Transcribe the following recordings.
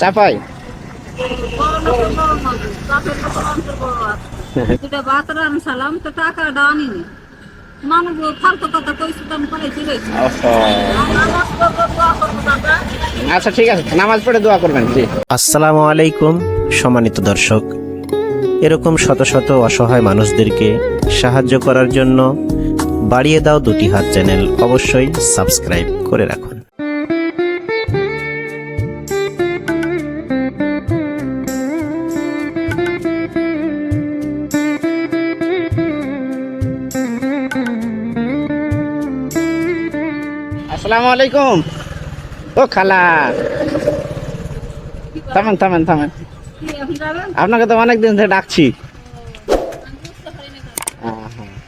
চাপাই। দুটা ভাত রানছিলাম, তো টাকাটা আনিনি। মানুষ ফালতু কথা কইছে তো আমি পাইছি রয়েছি। নামাজ পড়ব, দোয়া করব দাদা। আচ্ছা ঠিক আছে নামাজ পড়ে দোয়া করবেন জি আসসালামু আলাইকুম সম্মানিত দর্শক এরকম শত শত অসহায় মানুষদেরকে সাহায্য করার জন্য বাড়িয়ে দাও দুটি হাত চ্যানেল অবশ্যই সাবস্ক্রাইব করে রাখুন আসসালামু আলাইকুম। ও খালা। থামেন থামেন থামেন? আপনাকে তো অনেক দিন ধরে ডাকছি।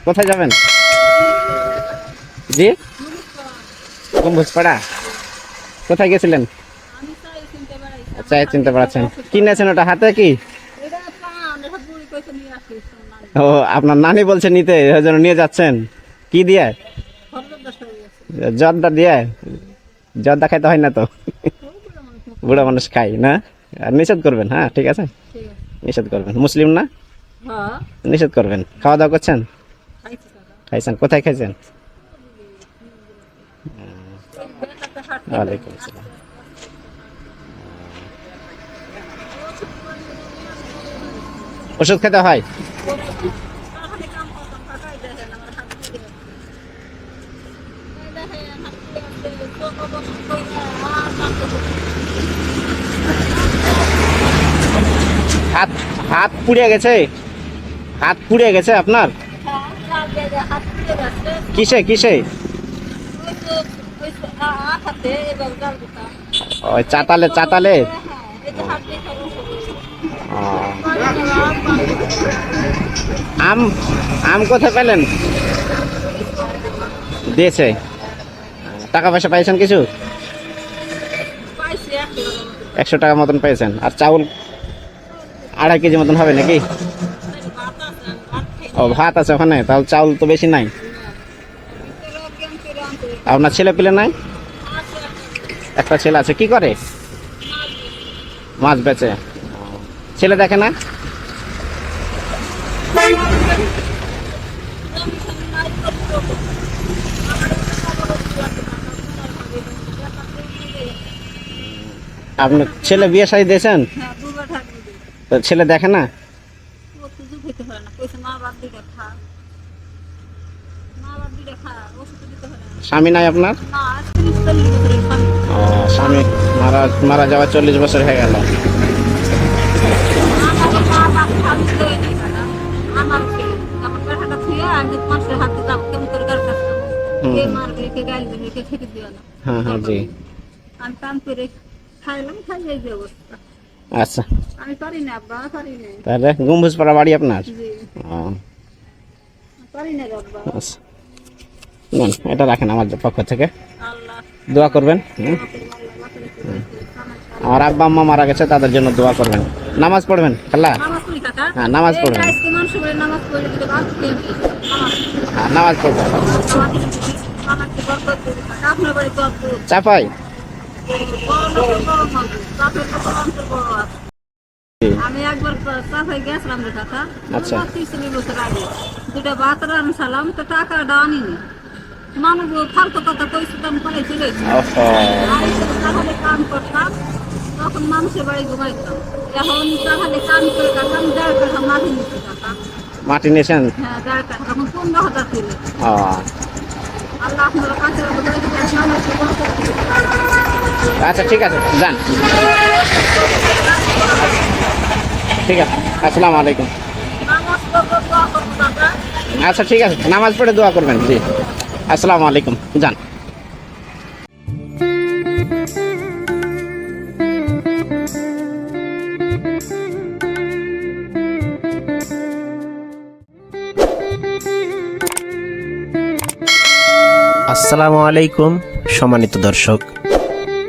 কোথায় যাবেন? জি? গম্বুজপাড়া। কোথায় গেছিলেন? আচ্ছা চিনতে পারছেন। কিনেছেন ওটা, হাতে কি। ও, আপনার নানি বলছে নিতে ওই জন্য নিয়ে যাচ্ছেন। কি দিয়ে? জর্দা দিয়ে? জর্দা খাইতে হয় না তো? বুড়ো মানুষ, খাই না? আর নিষেধ করবেন হ্যাঁ ঠিক আছে? নিষেধ করবেন। মুসলিম না? হ্যাঁ, নিষেধ করবেন। খাওয়া দাওয়া করছেন? খাইছেন। কোথায় খাইছেন? ওয়ালাইকুম আসসালাম। ওষুধ খেতে হয় তাহলে কাম করতাম, কাকাই দেখেন, আমার হাত দিয়ে। এই দেখেন, হাত দিয়ে আছে, চোখ বন্ধ কইরা, আর কাঁদতে বসে। হাত হাত পুড়ে গেছে? হাত পুড়ে গেছে আপনার। কিসে কিসে? ওই চাতালে চাতালে? আম আম কোথায় পেলেন? দিয়েছে। টাকা পয়সা পাইছেন কিছু। একশো টাকা মতন পেয়েছেন আর চাউল আড়াই কেজি মতন হবে নাকি? ও ভাত আছে ওখানে তাহলে চাউল তো বেশি নাই। আপনার ছেলে পেলে নাই? একটা ছেলে আছে কি করে? মাছ বেচে। ছেলে দেখে না? আপনি ছেলে বিয়ে শাড়ি দিয়েছেন? হ্যাঁ, ছেলে দেখে না। স্বামী নাই আপনার? স্বামী। ও স্বামী মারা মারা যাওয়া চল্লিশ বছর হয়ে গেল। হ্যাঁ হ্যাঁ জি। আমি করে খাইলাম, খাই এই যে অবস্থা। আচ্ছা আমি পারি না আব্বা পারি না তাহলে বাড়ি আপনার ও পারি না আব্বা আচ্ছা নেন, এটা রাখেন আমার পক্ষ থেকে দোয়া করবেন হুম? আমার আব্বা আম্মা মারা গেছে তাদের জন্য দোয়া করবেন নামাজ পড়বেন খাল্লা হ্যাঁ, নামাজ পড়বেন। হ্যাঁ, নামাজ পড়বেন? চাপাই আমি একবার চাপাই গেছিলাম রে কাকা। আচ্ছা। তিরিশ বছর আগে। দুটা ভাত রানছিলাম তো টাকাটা আনিনি মানুষ ফালতু কথা কইছে তো আমি তো তাহলে কাম করতাম তখন মানুষের বাড়ি ঘুমাইতাম। এখন তাহলে কাম করে কাটাম দেড় টাকা মাটি নিচ্ছে টাকা মাটি নিয়েছেন? হ্যাঁ দেড় টাকা তখন পনেরো হাজার ছিল। আল্লাহ আপনারা কাছে আচ্ছা ঠিক আছে, যান। ঠিক আছে, আসসালামু আলাইকুম। আচ্ছা ঠিক আছে, নামাজ পড়ে দোয়া করবেন, জি। আসসালামু আলাইকুম, যান। আসসালামু আলাইকুম, সম্মানিত দর্শক।